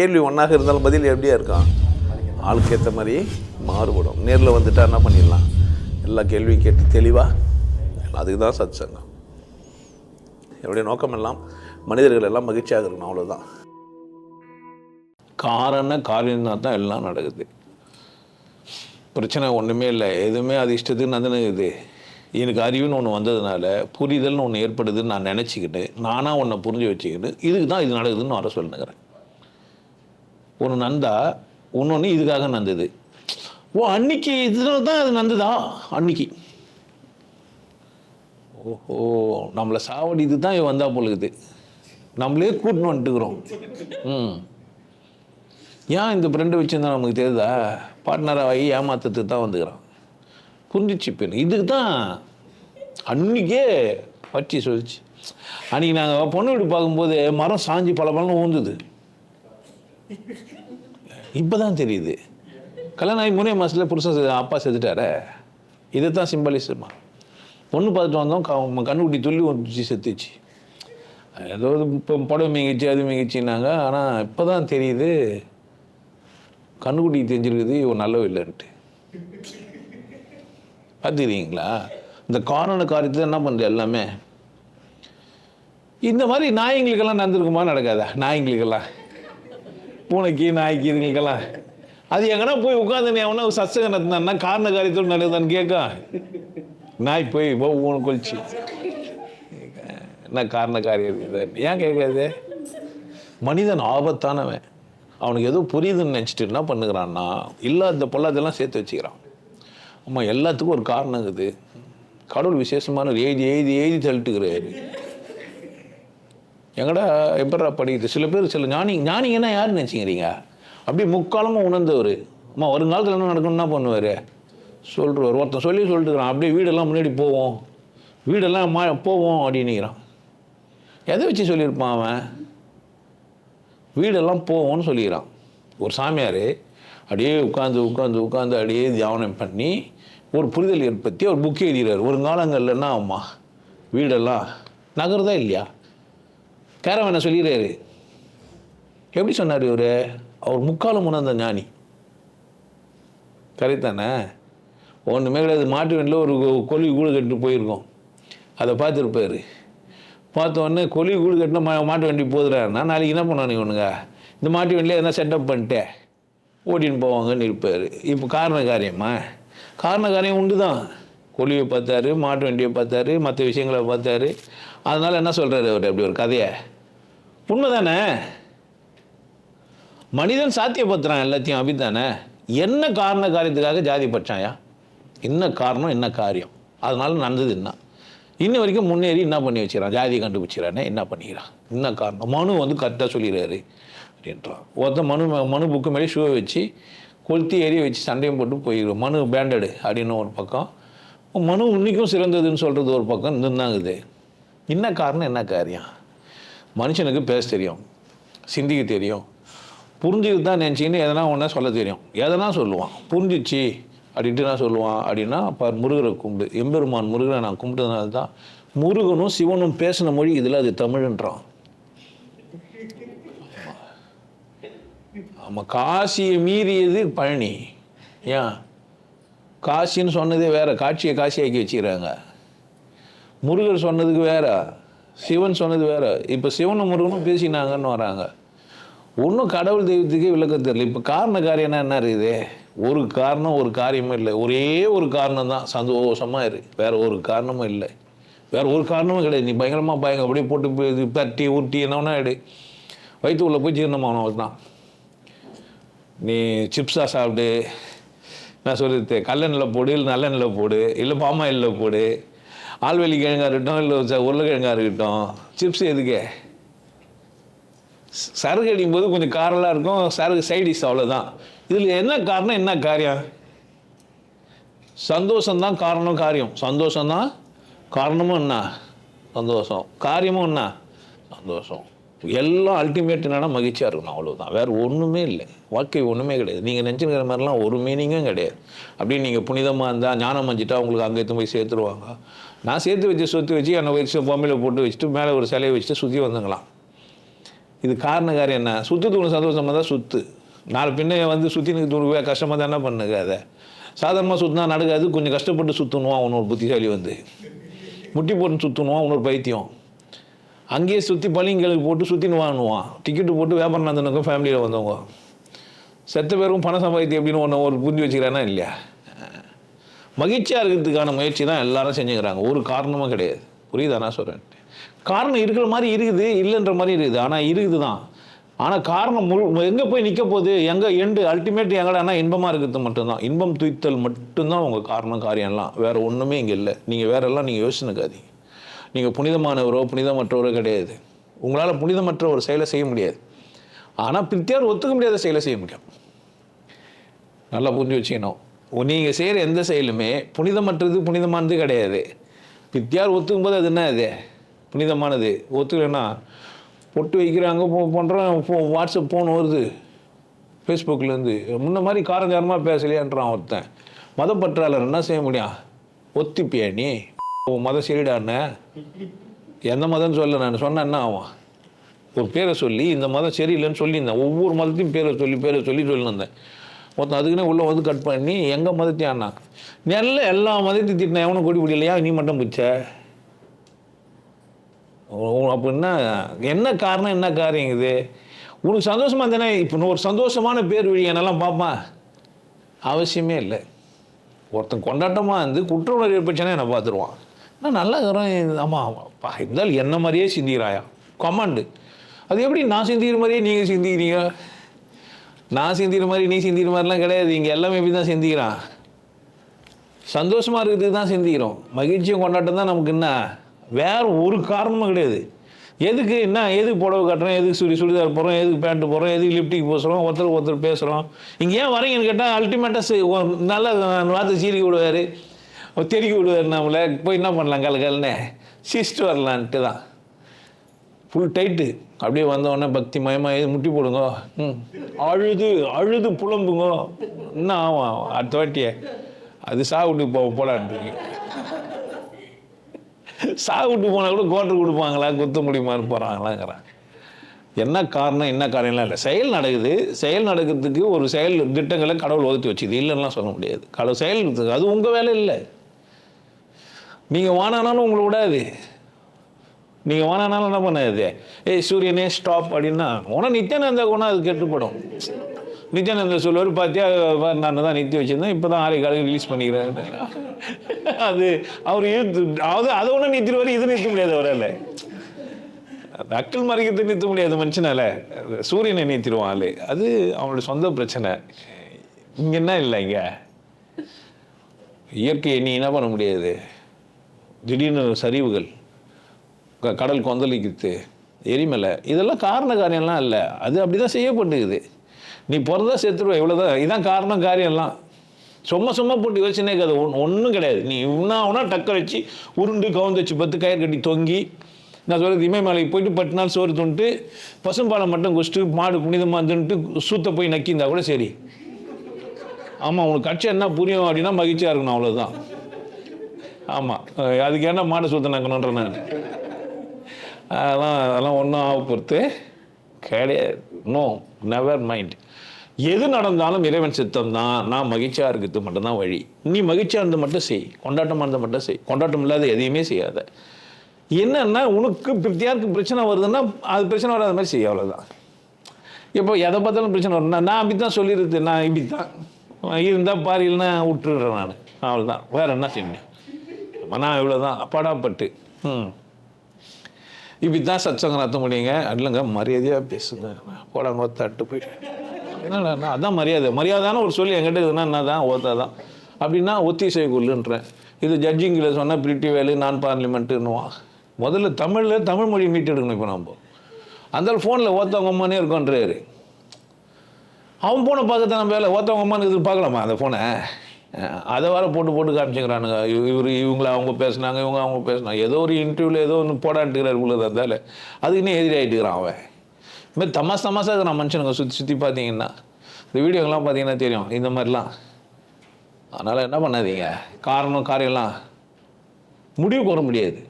கேள்வி ஒன்றாக இருந்தாலும் பதில் எப்படியா இருக்கான் ஆளுக்கு ஏற்ற மாதிரி மாறுபடும். நேரில் வந்துட்டா என்ன பண்ணிடலாம்? எல்லா கேள்வியும் கேட்டு தெளிவாக அதுக்கு தான் சத் சங்கம் என்னுடைய நோக்கம் எல்லாம் மனிதர்கள் எல்லாம் மகிழ்ச்சியாக இருக்கணும் அவ்வளோதான் காரண காரியம் தான் எல்லாம் நடக்குது. பிரச்சனை ஒன்றுமே இல்லை. எதுவுமே அது இஷ்டத்துக்கு நடந்துனுக்குது எனக்கு அறிவுன்னு ஒன்று வந்ததுனால புரிதல்னு ஒன்று ஏற்படுதுன்னு நான் நினச்சிக்கிட்டு நானாக ஒன்றை புரிஞ்சு வச்சுக்கிட்டு இதுக்கு தான் இது நடக்குதுன்னு வர சொல்லுங்கிறேன் ஒன்று நந்தா இன்னொன்று இதுக்காக நந்தது. ஓ அன்னைக்கு இதில் தான் அது நந்ததா? அன்னைக்கு. ஓஹோ நம்மளை சாவடி இது தான் வந்தால் போலுக்குது நம்மளே கூட்டின்னு வந்துட்டுக்கிறோம். ம். ஏன் இந்த ஃப்ரெண்டு வச்சுருந்தா நமக்கு தெரியுதா? பார்ட்னராக ஆகி ஏமாத்துறதுக்கு தான் வந்துக்கிறான். புரிஞ்சிச்சு இப்போ இதுக்கு தான் அன்றைக்கே பற்றி சொல்லிச்சு. அன்றைக்கி நாங்கள் பொண்ணு வீடு பார்க்கும்போது மரம் சாஞ்சி பல பழம் ஊந்துது. இப்போ தான் தெரியுது. கல்யாணம் ஆகி மூணே மாதத்தில் புருஷன் செ- அப்பா செத்துட்டார. இதை தான் சிம்பலிசமா. பொண்ணு பார்த்துட்டு வந்தோம் கண்ணுக்குட்டி துள்ளி வந்துச்சு செத்துச்சு. ஏதோ இப்போ புடவை மிங்கிச்சு அது மிங்கிச்சின்னாங்க ஆனால் இப்போ தான் தெரியுது கண்ணுக்குட்டி தெரிஞ்சிருக்குது இவன் நல்லவ இல்லைன்ட்டு. பார்த்துக்கிறீங்களா இந்த காரண காரியத்தை என்ன பண்ணுறது எல்லாமே? இந்த மாதிரி நாய்ங்களுக்கெல்லாம் நடந்திருக்குமா நடக்காதா? நாய்ங்களுக்கெல்லாம். பூனைக்கு நாய்க்கு இதுங்களுக்கெல்லாம் அது எங்கன்னா போய் உட்காந்து எவனா சசங்க நடத்தினா காரண காரியத்தோடு நடந்தான்னு கேட்க. நாய் போய் ஊனை கொலிச்சு என்ன காரண காரியம் ஏன் கேட்காது? மனிதன் ஆபத்தானவன். அவனுக்கு எதுவும் புரியுதுன்னு நினச்சிட்டு என்ன பண்ணுகிறான்னா இல்லாத பொல்லாதெல்லாம் சேர்த்து வச்சுக்கிறான். ஆமாம் எல்லாத்துக்கும் ஒரு காரணம் இருக்குது. கடவுள் விசேஷமான ஒரு எழுதி எழுதி எழுதி தள்ளிட்டுக்கிறாரு. எங்கடா எப்படா படிக்குது சில பேர் சில ஞானி ஞானிங்கன்னா யார் நினச்சிக்கிறீங்க? அப்படியே முக்காலமாக உணர்ந்தவர். அம்மா வருங்காலத்தில் என்ன நடக்கும்னு என்ன பண்ணுவார்? சொல்கிறவர் ஒருத்தன் சொல்லி சொல்லிட்டுக்கிறான் அப்படியே வீடெல்லாம் முன்னாடி போவோம். வீடெல்லாம் மா போவோம் அப்படின்னுக்கிறான் எதை வச்சு சொல்லியிருப்பான் அவன்? வீடெல்லாம் போவோம்னு சொல்லிக்கிறான். ஒரு சாமியார் அப்படியே உட்காந்து உட்காந்து உட்காந்து அப்படியே தியானம் பண்ணி ஒரு புரிதல் ஏற்படுத்தி ஒரு புக் எழுதுகிறார் ஒரு காலங்களில் என்ன ஆகுமா வீடெல்லாம் நகர்தான் இல்லையா? கேரவனை சொல்லிடுறாரு? எப்படி சொன்னார் இவர்? அவர் முக்காலம் உணர்ந்த ஞானி. கரைத்தானே ஒன்றுமே கிடையாது. மாட்டு வண்டியில் ஒரு கொ- கொல்லி கூடு கட்டு போயிருக்கோம். அதை பார்த்துருப்பாரு. பார்த்த உடனே கொல்லி கூடு கட்டினா மா மாட்டு வண்டி போதுறாருன்னா நாளைக்கு என்ன பண்ணானு இவனுங்க? இந்த மாட்டு வண்டியில் எதனா செட்டப் பண்ணிட்டேன் ஓட்டின்னு போவாங்கன்னு இருப்பார். இப்போ காரண காரியமா? காரண காரியம் உண்டு தான் கொல்லியை பார்த்தாரு மாட்டு வண்டியை பார்த்தாரு மற்ற விஷயங்களை பார்த்தாரு. அதனால் என்ன சொல்கிறாரு அவர்? அப்படி ஒரு கதையை? உண்மைதானே? மனிதன் சாத்தியப்படுத்துகிறான் எல்லாத்தையும் அப்படித்தானே என்ன காரண காரியத்துக்காக ஜாதி பட்சாயா என்ன காரணம் என்ன காரியம்? அதனால நடந்தது என்ன? இன்ன வரைக்கும் முன்னேறி என்ன பண்ணி வச்சுக்கிறான்? ஜாதியை கண்டுபிடிச்சிடறானே என்ன பண்ணிக்கிறான்? என்ன காரணம்? மனு வந்து கரெக்டாக சொல்லிடுறாரு அப்படின்றான். ஒருத்தன் மனு மனு புக்கு மேலே ஷூவை வச்சு கொளுத்தி ஏறி வச்சு சண்டையும் போட்டு போயிடும் மனு பேண்டடு அப்படின்னு ஒரு பக்கம். மனு இன்றைக்கும் சிறந்ததுன்னு சொல்கிறது ஒரு பக்கம். நின்னாங்குது என்ன காரணம் என்ன காரியம்? மனுஷனுக்கு பேச தெரியும் சிந்திக்க தெரியும். புரிஞ்சுக்கிட்டு தான் நினச்சிக்கின்னு எதனா ஒன்றா சொல்ல தெரியும். எதனா சொல்லுவான். புரிஞ்சிச்சு அப்படின்ட்டு நான் சொல்லுவான். அப்படின்னா அப்போ முருகரை கும்பிடு. எம்பெருமான் முருகரை நான் கும்பிட்டதுனால தான் முருகனும் சிவனும் பேசின மொழி இதில் அது தமிழ்ன்றான். ஆமாம் காசியை மீறியது பழனி. ஏன்? காசின்னு சொன்னதே வேறு. காட்சியை காசியாக்கி வச்சுக்கிறாங்க. முருகர் சொன்னதுக்கு வேற சிவன் சொன்னது வேற. இப்போ சிவனும் முருகனும் பேசினாங்கன்னு வராங்க. ஒன்றும் கடவுள் தெய்வத்துக்கே விளக்கம் தெரியல. இப்போ காரண காரியம்னா என்ன இருக்குது ஒரு காரணம் ஒரு காரியமும் இல்லை. ஒரே ஒரு காரணம் தான். சந்தோஷமாக இரு. வேற ஒரு காரணமும் இல்லை. வேற ஒரு காரணமும் கிடையாது. நீ பயங்கரமாக பயங்க. அப்படியே போட்டு தட்டி ஊட்டி என்னன்னா எடு. வயிற்று உள்ள போய் ஜீரணமானவன் தான்? நீ சிப்ஸாக சாப்பிடு. நான் சொல்லிட்டு கல்லெண்ணில் போடு இல்லை நல்லெண்ணில் போடு இல்லை பாமாயிலில் போடு. ஆல்வெளி கிழங்கா இருக்கட்டும் இல்லை உருளைக்கிழங்காக உருளைக்கிழங்கா இருக்கட்டும் சிப்ஸ் எதுக்கே? சரகு அடிக்கும் போது கொஞ்சம் காரலாக இருக்கும் சரகு சைடிஷ் அவ்வளோதான் இதில் என்ன காரணம் என்ன காரியம்? சந்தோஷம்தான் காரணம் காரியம். சந்தோஷம்தான் காரணமும் என்ன? சந்தோஷம். காரியமும் என்ன? சந்தோஷம். எல்லாம் அல்டிமேட் என்னன்னா மகிழ்ச்சியாக இருக்கணும் அவ்வளோதான் வேறு ஒன்றுமே இல்லை. வாழ்க்கை ஒன்றுமே கிடையாது. நீங்கள் நினச்சிருக்கிற மாதிரிலாம் ஒரு மீனிங்கும் கிடையாது. அப்படியே நீங்கள் புனிதமாக இருந்தால் ஞானம் அஞ்சிட்டா உங்களுக்கு அங்கே எடுத்து போய் சேர்த்துருவாங்க. நான் சேர்த்து வச்சு சொத்து வச்சு என்னை வச்சு பொம்மையில் போட்டு வச்சுட்டு மேலே ஒரு சிலையை வச்சுட்டு சுற்றி வந்துங்களாம். இது காரண காரியம் என்ன? சுத்து தூணு சந்தோஷமாக தான் சுத்து. நாலு பின்னையை வந்து சுற்றினுக்கு துணுவே கஷ்டமாக தான் என்ன பண்ணுங்க அதை? சாதாரணமாக சுற்றினா நடக்காது கொஞ்சம் கஷ்டப்பட்டு சுற்றணுமா ஒன்று ஒரு புத்திசாலி வந்து. முட்டி போட்டு சுற்றணுவான் உன்னோட பைத்தியம். அங்கேயே சுற்றி பள்ளிங்களுக்கு போட்டு சுற்றின்னு வாங்குவான் டிக்கெட்டு போட்டு வியாபாரம் நடந்தவங்க ஃபேமிலியில் வந்தவங்க. செத்த பேரும் பணம் சம்பாதித்து எப்படின்னு ஒன்று ஒரு புரிஞ்சு வச்சுக்கிறானா இல்லையா? மகிழ்ச்சியாக இருக்கிறதுக்கான முயற்சி தான் எல்லாரும் செஞ்சுக்கிறாங்க. ஒரு காரணமும் கிடையாது. புரியுதா? நான் சொல்கிறேன் காரணம் இருக்கிற மாதிரி இருக்குது இல்லைன்ற மாதிரி இருக்குது. ஆனால் இருக்குது தான். ஆனால் காரணம் முழு எங்கே போய் நிற்க போகுது எங்கே எண்டு அல்டிமேட் எங்கடானா இன்பமாக இருக்கிறது மட்டும்தான். இன்பம் துய்த்தல் மட்டும்தான் உங்கள் காரணம் காரியம்லாம். வேறு ஒன்றுமே இங்கே இல்லை. நீங்கள் வேறெல்லாம் நீங்கள் யோசிச்சுக்காதீங்க. நீங்கள் புனிதமானவரோ புனிதமற்றவரோ கிடையாது. உங்களால் புனிதமற்ற ஒரு செயலை செய்ய முடியாது. ஆனால் பிரித்தியார் ஒத்துக்க முடியாத செயலை செய்ய முடியும். நல்லா புரிஞ்சு வச்சுக்கணும். நீங்கள் செய்கிற எந்த செயலுமே புனிதமற்றது புனிதமானது கிடையாது. பித்தியார் ஒத்துக்கும் போது அது என்ன அது புனிதமானது. ஒத்துக்கலைன்னா பொட்டு வைக்கிறாங்க பண்ணுறோம் ஃபோ வாட்ஸ்அப் ஃபோன் வருது. ஃபேஸ்புக்லேருந்து முன்ன மாதிரி காரஞ்சாரமாக பேசலையான்றான் ஒருத்தன். மதப்பற்றாளர் என்ன செய்ய முடியும்? ஒத்திப்பியா நீ? உன் மதம் சரிடாண்ண எந்த மதம்னு சொல்ல நான் சொன்னேன் என்ன ஆகும்? ஒரு பேரை சொல்லி இந்த மதம் சரியில்லைன்னு சொல்லியிருந்தேன். ஒவ்வொரு மதத்தையும் பேரை சொல்லி பேரை சொல்லி சொல்லியிருந்தேன் ஒருத்தன் அதுக்குன்னே உள்ளே வந்து கட் பண்ணி எங்கள் மதத்தையாண்ணா நல்ல எல்லா மதத்தையும் திட்டின எவனும் கொடி பிடிக்கலையா? நீ மட்டும் பிடிச்ச? அப்படின்னா என்ன? காரணம்? என்ன காரியம் இது? உனக்கு சந்தோஷமா இருந்தானே இப்போ ஒரு சந்தோஷமான பேர் வழி என்னெல்லாம் பார்ப்பான் அவசியமே இல்லை. ஒருத்தன் கொண்டாட்டமாக இருந்து குற்ற உணர்வு ஏற்பட்டுச்சுன்னா என்னை பார்த்துருவான். நான் நல்லா இருக்கிறேன். ஆமாம் பா இருந்தாலும் என்ன மாதிரியே சிந்திக்கிறாயா? கமாண்டு அது எப்படி நான் சிந்திக்கிற மாதிரியே நீங்கள் சிந்திக்கிறீங்க? நான் சிந்திக்கிற மாதிரி நீ சிந்திக்கிற மாதிரிலாம் கிடையாது. இங்கே எல்லாமே எப்படி தான் சிந்திக்கிறான். சந்தோஷமாக இருக்கிறதுக்கு தான் சிந்திக்கிறோம். மகிழ்ச்சியும் கொண்டாட்டம் தான் நமக்கு என்ன? வேற ஒரு காரணமும் கிடையாது. எதுக்கு என்ன? எதுக்கு புடவை கட்டுறோம்? எதுக்கு சுடி சுடிதார் போகிறோம் எதுக்கு பேண்ட்டு போகிறோம் எதுக்கு லிப்டிக் பேசுகிறோம் ஒருத்தர் ஒருத்தர் பேசுகிறோம் இங்கே ஏன் வரீங்கன்னு கேட்டால் அல்டிமேட்டாக நல்ல வார்த்தை சீரிக்கி விடுவார். தெருக்கி விடுவார் நம்மளை. போய் என்ன பண்ணலாம்? கல்கல்னு சிஸ்ட் வரலான்ட்டு தான். ஃபுல் டைட்டு அப்படியே வந்தவொடனே பக்தி மயமாக முட்டி போடுங்க. ம். அழுது அழுது புலம்புங்க. என்ன ஆமாம் அடுத்த வாட்டியே. அது சாகுட்டுக்கு போக போலான்றீங்க. சாகுட்டு போனால் கூட கோட்டர் கொடுப்பாங்களா? குத்த முடியுமான்னு போகிறாங்களாங்கிறான் என்ன காரணம் என்ன காரணம்லாம் இல்லை. செயல் நடக்குது. செயல் நடக்கிறதுக்கு ஒரு செயல் திட்டங்களை கடவுள் ஒதுக்கி வச்சுது. இல்லைன்னா சொல்ல முடியாது. கடவுள் செயல் அது உங்கள் வேலை இல்லை. நீங்கள் வானானாலும் உங்களை விடாது. நீங்கள் வேணானாலும் என்ன பண்ணாது ஏய் சூரியனே ஸ்டாப் அப்படின்னா உனக்கு நித்யானந்தா கூட அது கெட்டுப்படும். நித்யானந்தா சொல்லுவார் பார்த்தியா நான் தான் நிறுத்தி வச்சுருந்தேன் இப்போ தான் ஆரை காலையில் ரிலீஸ் பண்ணிக்கிறேன். அது அவர் இழுத்து அது அதை ஒன்றும் நிறுத்திடுவார் இது நிறுத்த முடியாது அவரால். அக்கல் மறைக்கிறது நிறுத்த முடியாது மனுஷனால. சூரியனை நிறுத்திடுவான் ஆளு. அது அவனோட சொந்த பிரச்சனை. இங்கே என்ன இல்லை இங்கே? இயற்கையை நீ என்ன பண்ண முடியாது? திடீர்னு சரிவுகள். கடல் கொந்தளிக்குது எரிமலை. இதெல்லாம் காரண காரியம்லாம் இல்லை. அது அப்படி தான் செய்யப்பட்டுக்குது நீ பிறந்தா செத்துருவ இவ்வளோதான் இதான் காரணம் காரியம்லாம். சும்மா சும்மா போட்டு யோசனை அது ஒன்றும் கிடையாது. நீ இவனா உனா டக்க வச்சு உருண்டு கவுந்து வச்சு பத்து கயிறு கட்டி தொங்கி நான் சொல்கிறது இமயமலைக்கு போயிட்டு பத்து நாள் சோறு துண்டு பசும்பாலம் மட்டும் குடிச்சிட்டு மாடு புனிதமாக இருந்துட்டு சூத்த போய் நக்கியிருந்தா கூட சரி. ஆமாம் உனக்கு கட்சி என்ன புரியும் அப்படின்னா மகிழ்ச்சியாக இருக்கணும் அவ்வளோதான் ஆமாம் அதுக்கு என்ன மாடு சுத்த நக்கணுன்ற நான். அதெல்லாம் அதெல்லாம் ஒன்றும் ஆக பொறுத்து கிடையாது நோ நெவர் மைண்ட் எது நடந்தாலும் இறைவன் சித்தம் தான் நான் மகிழ்ச்சியாக இருக்கிறது மட்டும்தான் வழி. நீ மகிழ்ச்சியாக இருந்து மட்டும் செய். கொண்டாட்டமாக இருந்தால் மட்டும் செய். கொண்டாட்டம் இல்லாத எதையுமே செய்யாத. என்னன்னா உனக்கு பிரித்தியாருக்கு பிரச்சனை வருதுன்னா அது பிரச்சனை வராத மாதிரி செய்ய அவ்வளோதான் இப்போ எதை பார்த்தாலும் பிரச்சனை வரும். நான் நான் அப்படி தான் சொல்லிடுறது. நான் இப்படி தான் இருந்தால் பாரு இல்லைன்னா விட்டுடுறேன் நான். அவ்வளோதான் வேற என்ன செய்யணும்? நான் இவ்வளோ தான் படாப்பட்டு ம். இப்படி தான் சத்சங்கம் நடத்த முடியுங்க. இல்லைங்க மரியாதையாக பேசுங்க. போடாங்க தட்டு போயிட்டு என்னடா அதான் மரியாதை. மரியாதான ஒரு சொல்லி என்கிட்ட இதுனா என்ன தான் ஓத்தா தான் அப்படின்னா ஒத்திசை கொள்ளுன்றேன் இது ஜட்ஜிங்கில் சொன்னால் பிரிட்டி வேலு நான் பார்லிமெண்ட்டுன்னுவான் முதல்ல தமிழில் தமிழ் மொழி மீட் எடுக்கணும் இப்போ நம்ம. அந்த ஃபோனில் ஓத்தவங்க அம்மானே இருக்கோன்றாரு. அவன் போனை பார்க்கத்தான் நம்ம வேலை. ஓத்தவங்க அம்மானு இது பார்க்கலாமா அந்த ஃபோனை அதை வேற போட்டு போட்டு காமிச்சுக்கிறானுங்க. இவர் இவங்கள அவங்க பேசுனாங்க இவங்க அவங்க பேசினாங்க. ஏதோ ஒரு இன்டர்வியூவில் ஏதோ ஒன்று போடான்ட்டுக்கிறார் உள்ள இருந்தால அதுக்கு இன்னும் எதிராகிட்டுக்கிறான் அவன். இதுமாதிரி தமாஸ் தமாசாக இருக்கிறான் மனுஷனுங்க சுற்றி சுற்றி பார்த்தீங்கன்னா. இந்த வீடியோங்கெலாம் பார்த்தீங்கன்னா தெரியும் இந்த மாதிரிலாம். அதனால் என்ன பண்ணாதீங்க? காரணம் காரியம்லாம் முடிவு கூற முடியாது.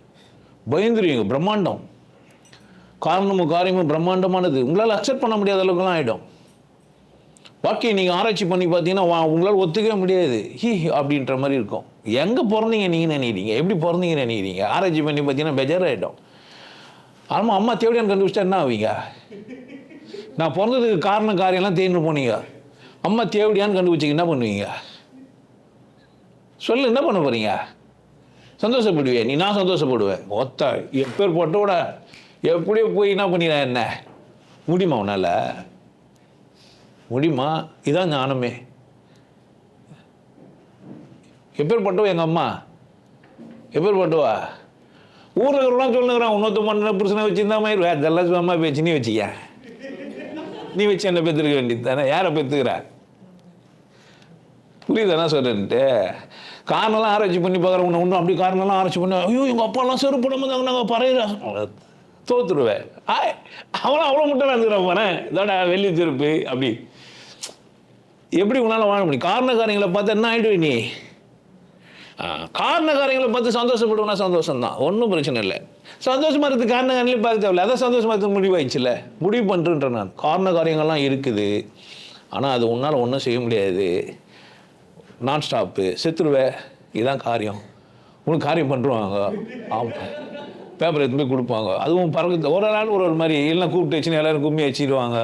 பயந்துருவீங்க பிரம்மாண்டம். காரணமும் காரியமும் பிரம்மாண்டமானது. உங்களால் அக்செப்ட் பண்ண முடியாத அளவுக்குலாம் ஆகிடும் வாழ்க்கையை நீங்கள் ஆராய்ச்சி பண்ணி பார்த்தீங்கன்னா உங்களால் ஒத்துக்கவே முடியாது. ஹி அப்படின்ற மாதிரி இருக்கும். எங்கே பிறந்தீங்க நீங்கள் நினைக்கிறீங்க? எப்படி பிறந்தீங்கன்னு நினைக்கிறீங்க? ஆராய்ச்சி பண்ணி பார்த்தீங்கன்னா பெஜாராகிடும் ஆமாம் அம்மா தேவடியான்னு கண்டுபிடிச்சா என்ன ஆவீங்க? நான் பிறந்ததுக்கு காரணம் காரியம்லாம் தேடின்னு போனீங்க. அம்மா தேவடியான்னு கண்டுபிடிச்சிங்க என்ன பண்ணுவீங்க? சொல்லு என்ன பண்ண போகிறீங்க சந்தோஷப்படுவியா? நீ நான் சந்தோஷப்படுவேன். ஒத்த எப்பேர் போட்டோட எப்படியோ போய் என்ன பண்ணிடுறேன் என்ன? முடியுமா உன்னால? முடியுமா? இதான் ஞானமே. எப்பேர் பட்டவா எங்கள் அம்மா? எப்பேர் பட்டவா ஊரில் இருக்கிறவங்களாம் சொல்லுங்கிறான் இன்னொருத்த பண்ண புருஷனை வச்சுருந்தா மாதிரி வேறு இதெல்லாம் சும்மா பேச்சு நீ வச்சிக்க நீ வச்சு என்ன பெற்றுக்க வேண்டியது தானே? யாரை பெற்றுக்கிற? புரியுது என்ன சொல்கிறேன்ட்டு காரணம்லாம் ஆராய்ச்சி பண்ணி பார்க்குறேன் உன்னை ஒன்றும் அப்படி காரணம்லாம் ஆராய்ச்சி பண்ணி ஐயோ எங்கள் அப்பாலாம் செருப்பு போடாமல் தாங்க நாங்கள் பறையிற. தோத்துருவேன். ஆய் அவனும் அவ்வளோ முட்டை நடந்துக்கிறான் போனேன் இதோட வெள்ளி செருப்பு அப்படி. எப்படி உன்னால் வாழ முடியும்? காரணக்காரங்களை பார்த்து என்ன ஆகிடுவே நீ? காரணக்காரங்களை பார்த்து சந்தோஷப்படுவோம்னா சந்தோஷம் தான் ஒன்றும் பிரச்சனை இல்லை. சந்தோஷமாக இருக்குது காரண பார்க்க தேவையில்ல. அதான் சந்தோஷமாக இருக்க முடிவாயிடுச்சுல முடிவு பண்ணுறேன் நான். காரண காரியங்கள்லாம் இருக்குது. ஆனால் அது உன்னால் ஒன்றும் செய்ய முடியாது. நான் ஸ்டாப்பு செத்துருவே. இதுதான் காரியம். உனக்கு காரியம் பண்ணுருவாங்க ஆமாம் பேப்பர் எடுத்து போய் கொடுப்பாங்க. அதுவும் பறக்க ஒரு நாள் ஒரு ஒரு மாதிரி எல்லாம் கூப்பிட்டு வச்சுன்னு எல்லோரும் கும்மி வச்சிடுவாங்க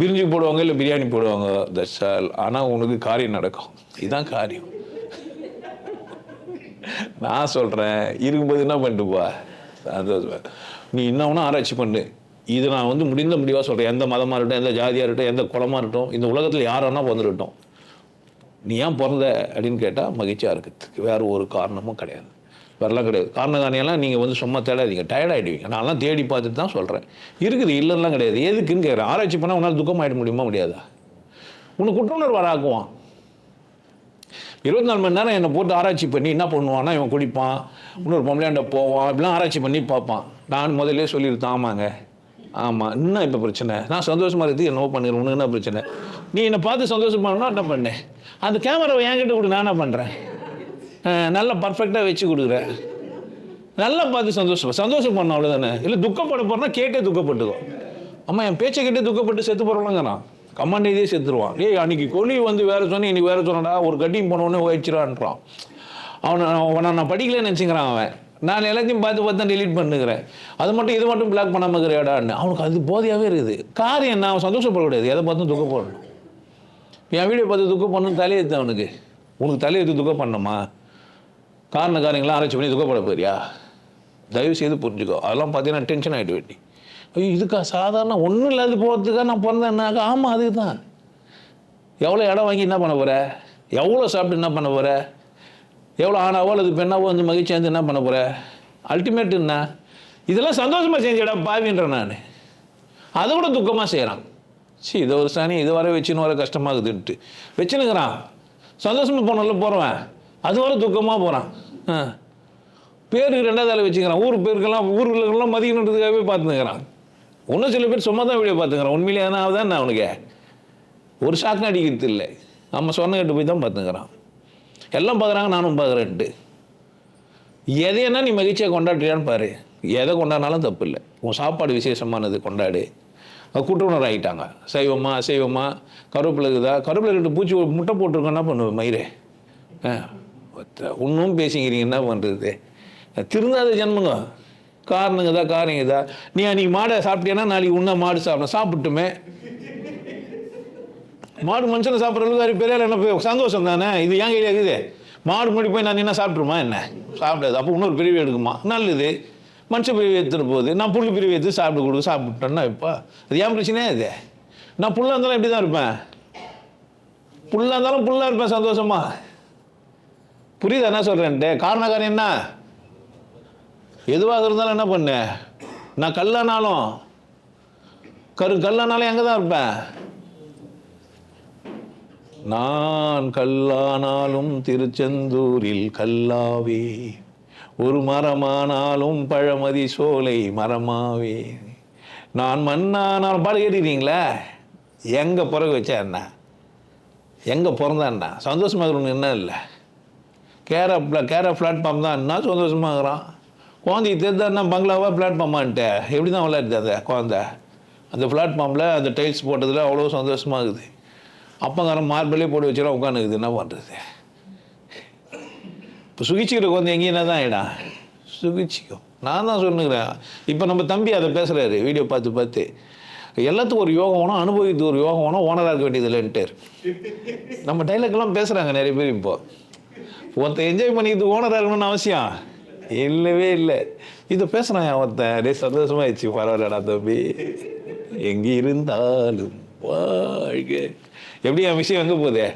பிரிஞ்சு போடுவாங்க இல்லை பிரியாணி போடுவாங்க. தட்ஸ் ஆல் ஆனால் உனக்கு காரியம் நடக்கும். இதுதான் காரியம். நான் சொல்கிறேன் இருக்கும்போது என்ன பண்ணிட்டுப்பா அது நீ என்ன ஆராய்ச்சி பண்ணு. இது நான் வந்து முடிந்த முடிவாக சொல்கிறேன் எந்த மதமாக இருக்கட்டும் எந்த ஜாதியாக இருக்கட்டும் எந்த குளமாக இருக்கட்டும் இந்த உலகத்தில் யார் வேணா நீ ஏன் பிறந்த அப்படின்னு கேட்டால் மகிழ்ச்சியாக இருக்கிறதுக்கு வேறு ஒரு காரணமும் கிடையாது. வரலாம் கிடையாது. காரண காரணியெல்லாம் நீங்கள் வந்து சும்மா தேடாதீங்க. டயர்ட் ஆகிடுவீங்க நான்லாம் தேடி பார்த்துட்டு தான் சொல்கிறேன் இருக்குது இல்லைலாம் கிடையாது. எதுக்குன்னு கேட்குறேன். ஆராய்ச்சி பண்ணால் உன்னால் துக்கம் ஆகிட முடியுமா முடியாதா? உனக்கு குற்றுணர்வு வராக்குவான். இருபத்தி நாலு மணி நேரம் என்னை போட்டு ஆராய்ச்சி பண்ணி என்ன பண்ணுவான்னா இவன் குடிப்பான் இன்னொரு பொம்பளையாண்ட போவான் இப்படிலாம் ஆராய்ச்சி பண்ணி பார்ப்பான். நான் முதல்ல சொல்லியிருந்தேன் ஆமாங்க. ஆமாம் இன்னும் இப்போ பிரச்சனை? நான் சந்தோஷமாக இருக்குது என்னவோ பண்ணுறேன் உனக்கு என்ன பிரச்சனை? நீ என்னை பார்த்து சந்தோஷமானா என்ன பண்ணேன் அந்த கேமராவை என்கிட்ட கூட நான் என்ன பண்ணுறேன் நல்லா பர்ஃபெக்டாக வச்சு கொடுக்குறேன். நல்லா பார்த்து சந்தோஷம். சந்தோஷம் பண்ண அவ்வளோதானே இல்லை துக்கப்பட போகிறனா கேட்டே துக்கப்பட்டுக்கோ. அம்மா என் பேச்சை கேட்டே துக்கப்பட்டு செத்து போகிறவங்களங்கிறான் கமாண்ட் இதே செத்துருவான். ஏய் அன்னைக்கு கொல்லி வந்து வேறு சொன்னி இன்னைக்கு வேறு சொன்னடா ஒரு கட்டிங் போனவொடனே ஓயிச்சிடான்றான் அவனை அவனை நான் படிக்கலன்னு நினச்சிக்கிறான் அவன். நான் எல்லாத்தையும் பார்த்து பார்த்து தான் டெலீட் பண்ணுகிறேன். அது மட்டும் இது மட்டும் பிளாக் பண்ணாமல் இருக்கிறாடான்னு. அவனுக்கு அது போதையாகவே இருக்குது. காரியம் என்ன? அவன் சந்தோஷப்படக்கூடாது. எதை பார்த்தும் துக்கப்படணும். என் வீடியோ பார்த்து துக்கம் பண்ணணும் தலையெழுத்து அவனுக்கு. உனக்கு தலையெழுத்து துக்கம் பண்ணணுமா காரண காரியங்களாம் ஆராய்ச்சி பண்ணி துக்கப்பட போறியா? தயவு செய்து புரிஞ்சுக்கோ. அதெல்லாம் பார்த்தீங்கன்னா டென்ஷன் ஆகிட்டு வேண்டி. ஐயோ இதுக்கா சாதாரண ஒன்றும் இல்லாத போகிறதுக்காக நான் பிறந்தேன்னாக்கா ஆமாம் அதுக்கு தான் எவ்வளோ இடம் வாங்கி என்ன பண்ண போகிற எவ்வளோ சாப்பிட்டு என்ன பண்ண போகிற எவ்வளோ ஆனாவோ அல்லது பெண்ணாவோ வந்து மகிழ்ச்சியாக இருந்து என்ன பண்ண போகிற அல்டிமேட் என்ன? இதெல்லாம் சந்தோஷமாக செஞ்சிடா பாவின்றேன் நான். அதை விட துக்கமாக செய்கிறான் சரி இதை ஒரு சாணி இது வர வச்சுன்னு வர கஷ்டமாகுதுன்ட்டு. வச்சுனுங்கிறான் சந்தோஷமாக போனால போகிறவன் அது வர துக்கமாக போகிறான் பேருக்கு ரெண்டாவது ஆள் வச்சுக்கிறான். ஊர் பேருக்கெல்லாம் ஊருக்கெல்லாம் மதிக்கணுன்றதுக்காகவே பார்த்துக்கிறான் இன்னும் சில பேர் சும்மா தான் வீடியோ பார்த்துக்கிறான். உண்மையிலே எதனா ஆகுதான் நான் அவனுக்கு? ஒரு ஷாக்கு அடிக்கிறது இல்லை. நம்ம சொன்ன கேட்டு போய் தான் பார்த்துக்கிறான். எல்லாம் பார்க்குறாங்க நானும் பார்க்குறேன்ட்டு. எதையன்னா நீ மகிழ்ச்சியாக கொண்டாடுறியான்னு பாரு. எதை கொண்டாடினாலும் தப்பு இல்லை. உன் சாப்பாடு விசேஷமானது கொண்டாடு. அது கூட்டுணர் ஆகிட்டாங்க சைவமா அசைவமா? கருவேப்பிலை இருக்குதா? கருவேப்பிலை ரெண்டு பூச்சி முட்டை போட்டிருக்கோம். என்ன பண்ணுவேன் மயிரே? ஒன்றும் இன்னும் பேசிக்கிறீங்க என்ன பண்ணுறது திருந்தாத ஜென்மங்க காரணங்க தான் காரணங்க தான் நீ அன்றைக்கி மாடை சாப்பிட்டீங்கன்னா நாளைக்கு உன்ன மாடு சாப்பிட சாப்பிட்டுமே. மாடு மனுஷனை சாப்பிட்ற அளவுக்கு அது பெரிய என்ன சந்தோஷம் தானே? இது ஏன் கையில் இருக்குது? மாடு முடி போய் நான் என்ன சாப்பிட்ருமா என்ன? சாப்பிடாது. அப்போ இன்னொரு பிரிவு எடுக்குமா? நல்லது. மனுஷ பிரிவு எடுத்துகிட்டு போகுது. நான் புல் பிரிவு எடுத்து சாப்பிட்டு கொடுக்க சாப்பிட்டேன்னா இப்போ அது ஏன் பிரச்சனையே இது? நான் புல்லாக இருந்தாலும் இப்படி தான் இருப்பேன்? புல்லாக இருந்தாலும் புல்லாக இருப்பேன் சந்தோஷமா? புரியுதா? என்ன சொல்கிறேன்ட்டு காரண காரியம் என்ன? எதுவாக இருந்தாலும் என்ன பண்ணு? நான் கல்லானாலும் கரு கல்லானாலும் எங்கே தான் இருப்பேன்? நான் கல்லானாலும் திருச்செந்தூரில் கல்லாவே ஒரு மரமானாலும் பழமதி சோலை மரமாவே. நான் மண்ணானாலும் பாடு கேட்டுக்கிறீங்களே? எங்கே பிறகு வச்சா என்ன? எங்கே பிறந்தான்டா சந்தோஷமாக இருக்கணும் என்ன இல்லை? கேர கேர பிளாட்ஃபார்ம் தான். என்ன சந்தோஷமாகறான்? குழந்தைக்கு தெரிந்தாருன்னா பங்களாவா பிளாட்ஃபார்மான்ட்டு எப்படி தான் விளையாடுது அந்த குழந்தை? அந்த பிளாட்ஃபார்மில் அந்த டைல்ஸ் போட்டதில் அவ்வளோ சந்தோஷமாக இருக்குது அப்பங்காரன் மார்பிளே போட்டு வச்சுருவா உட்காந்துக்குது என்ன பண்ணுறது இப்போ சுகிச்சிக்கிற குழந்தை எங்கேயும் என்ன தான் ஆகிடும் சுகிச்சிக்கும். நான் தான் சொல்லுங்கிறேன் இப்போ நம்ம தம்பி அதை பேசுகிறாரு வீடியோ பார்த்து பார்த்து. எல்லாத்துக்கும் ஒரு யோகம் வேணும் அனுபவித்து ஒரு யோகம் வேணும் ஓனராக இருக்க வேண்டியது இல்லைன்ட்டு. நம்ம டைலாக்லாம் பேசுகிறாங்க நிறைய பேர் இப்போது ஒருத்தன் என்ஜாய் பண்ணிக்கிட்டு ஓனராக இருக்கணும்னு அவசியம். இல்லவே இல்லை. இதை பேசுகிறான் ஒருத்தன்? டே சந்தோஷமாயிடுச்சு. பரவாயில்லடா தம்பி. எங்கே இருந்தாலும் வாழ்க. எப்படி என் விஷயம் எங்கே போகுது?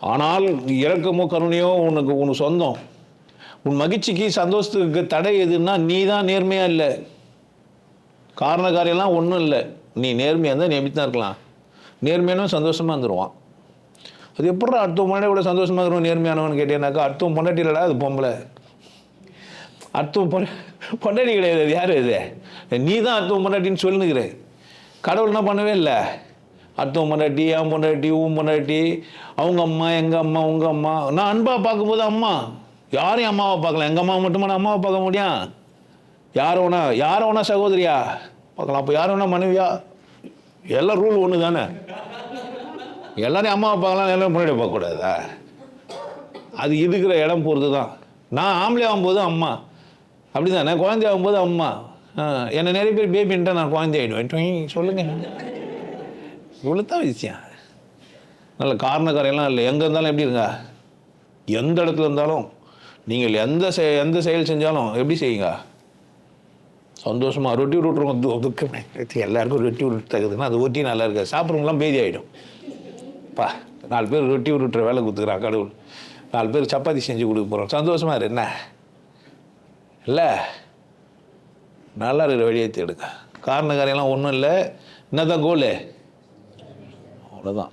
ஆனால் இறக்கமோ கருணையோ உனக்கு உனக்கு சொந்தம். உன் மகிழ்ச்சிக்கு சந்தோஷத்துக்கு தடை எதுன்னா நீ தான் நேர்மையாக இல்லை. காரணக்காரியெல்லாம் ஒன்றும் இல்லை. நீ நேர்மையாக இருந்தால் நீ எப்படி தான் இருக்கலாம். நேர்மையான சந்தோஷமாக இருந்துருவான். அது எப்படி அடுத்த முன்னாடி கூட சந்தோஷமாக இருக்கிறவன் நேர்மையானவன் கேட்டேனாக்கா அடுத்தவன் பொண்டாட்டி இல்லடா அது பொம்பளை. அடுத்தவன் பொண்ண பொண்டாட்டி கிடையாது அது யார் இது? நீ தான் அடுத்தவன் பொண்டாட்டின்னு சொல்லுங்கிற. கடவுள் என்ன பண்ணவே இல்லை. அடுத்தவன் பொண்டாட்டி என் பொண்டாட்டி உன் பொண்டாட்டி அவங்க அம்மா எங்கள் அம்மா உங்கள் அம்மா. நான் அன்பாக பார்க்கும்போது அம்மா. யாரையும் அம்மாவை பார்க்கலாம் எங்கள் அம்மா மட்டுமா நான் அம்மாவை பார்க்க முடியும்? யார் வேணா யார் வேணா சகோதரியா பார்க்கலாம். அப்போ யார் வேணா மனைவியா? எல்லாம் ரூல் ஒன்று தானே எல்லாரையும் அம்மா அப்பாலாம் எல்லாரும் முன்னாடி பார்க்கக்கூடாதா அது இருக்கிற இடம் பொறுத்து தான் நான் ஆம்பளை ஆகும்போது அம்மா. அப்படி தானே குழந்தை ஆகும்போது அம்மா. என்னை நிறைய பேர் பேபின்ட்டு நான் குழந்தை ஆகிடுவேன் சொல்லுங்கள் இவ்வளோத்தான் விஷயம். நல்ல காரணக்காரையெல்லாம் இல்லை. எங்கே இருந்தாலும் எப்படி இருங்க எந்த இடத்துல இருந்தாலும். நீங்கள் எந்த செ எந்த செயல் செஞ்சாலும் எப்படி செய்யுங்க? சந்தோஷமாக ரொட்டி விட்டுருவோம் துக்கம். எல்லாருக்கும் ரொட்டி விட்டு தகுதுன்னா அது ஒட்டி நல்லா இருக்காது. சாப்பிட்றவங்களாம் பேதி ஆகிடும் பா நாலு பேர் ரொட்டி உருட்டுற வேலை கொடுத்துக்கிறான் கடவுள். நாலு பேர் சப்பாத்தி செஞ்சு கொடுக்க போகிறோம் சந்தோஷமா இரு என்ன? இல்லை. நல்லா இருக்கிற வழியை தேடுங்க காரணக்காரையெல்லாம் ஒன்றும் இல்லை. என்ன தான் கோலு அவ்வளோதான்